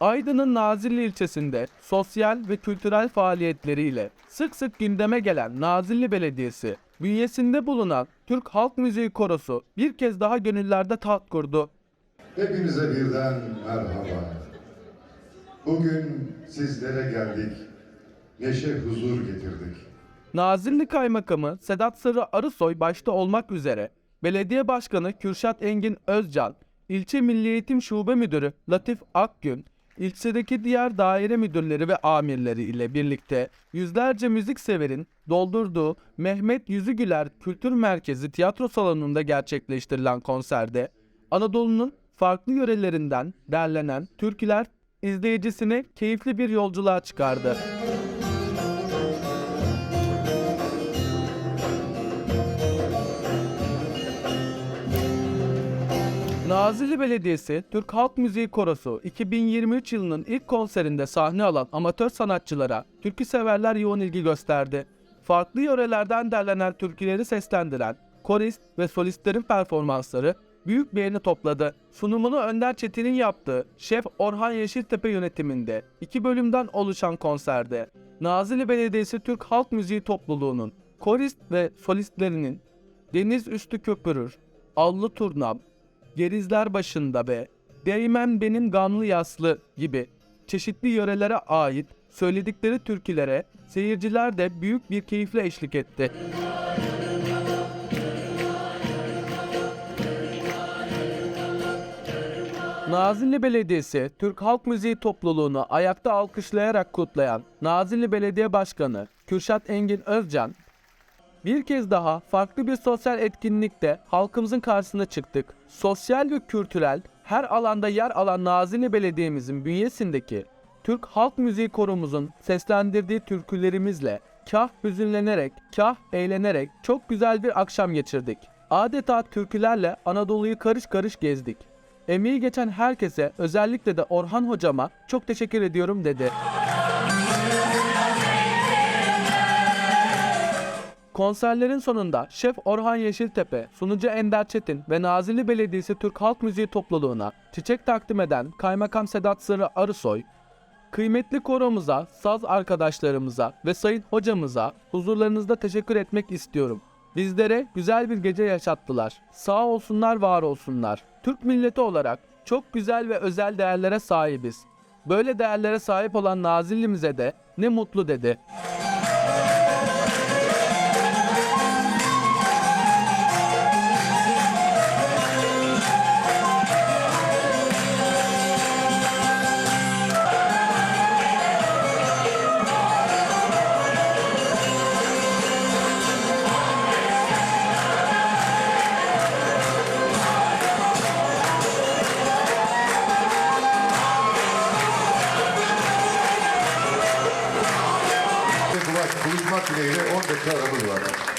Aydın'ın Nazilli ilçesinde sosyal ve kültürel faaliyetleriyle sık sık gündeme gelen Nazilli Belediyesi, bünyesinde bulunan Türk Halk Müziği Korosu bir kez daha gönüllerde taht kurdu. Hepinize birden merhaba. Bugün sizlere geldik. Neşe huzur getirdik. Nazilli Kaymakamı Sedat Sarı Arısoy başta olmak üzere Belediye Başkanı Kürşat Engin Özcan, İlçe Milli Eğitim Şube Müdürü Latif Akgün, ilçedeki diğer daire müdürleri ve amirleri ile birlikte yüzlerce müzik severin doldurduğu Mehmet Yüzügüler Kültür Merkezi tiyatro salonunda gerçekleştirilen konserde Anadolu'nun farklı yörelerinden derlenen türküler izleyicisini keyifli bir yolculuğa çıkardı. Nazilli Belediyesi Türk Halk Müziği Korosu 2023 yılının ilk konserinde sahne alan amatör sanatçılara türkü severler yoğun ilgi gösterdi. Farklı yörelerden derlenen türküleri seslendiren korist ve solistlerin performansları büyük beğeni topladı. Sunumunu Önder Çetin'in yaptığı Şef Orhan Yeşiltepe yönetiminde iki bölümden oluşan konserde Nazilli Belediyesi Türk Halk Müziği Topluluğu'nun korist ve solistlerinin Deniz Üstü Köpürür, Allı Turnam, Gerizler başında be, Değmen benim gamlı yaslı gibi çeşitli yörelere ait söyledikleri türkülere seyirciler de büyük bir keyifle eşlik etti. Nazilli Belediyesi Türk Halk Müziği topluluğunu ayakta alkışlayarak kutlayan Nazilli Belediye Başkanı Kürşat Engin Özcan bir kez daha farklı bir sosyal etkinlikte halkımızın karşısına çıktık. Sosyal ve kültürel her alanda yer alan Nazilli Belediye'mizin bünyesindeki Türk Halk Müziği Korumuzun seslendirdiği türkülerimizle kah hüzünlenerek, kah eğlenerek çok güzel bir akşam geçirdik. Adeta türkülerle Anadolu'yu karış karış gezdik. Emeği geçen herkese özellikle de Orhan hocama çok teşekkür ediyorum dedi. Konserlerin sonunda Şef Orhan Yeşiltepe, sunucu Ender Çetin ve Nazilli Belediyesi Türk Halk Müziği topluluğuna çiçek takdim eden Kaymakam Sedat Sırrı Arısoy, kıymetli koromuza, saz arkadaşlarımıza ve sayın hocamıza huzurlarınızda teşekkür etmek istiyorum. Bizlere güzel bir gece yaşattılar. Sağ olsunlar, var olsunlar. Türk milleti olarak çok güzel ve özel değerlere sahibiz. Böyle değerlere sahip olan Nazilli'mize de ne mutlu dedi. Buluşmak dileğiyle 10 dakika aramız var.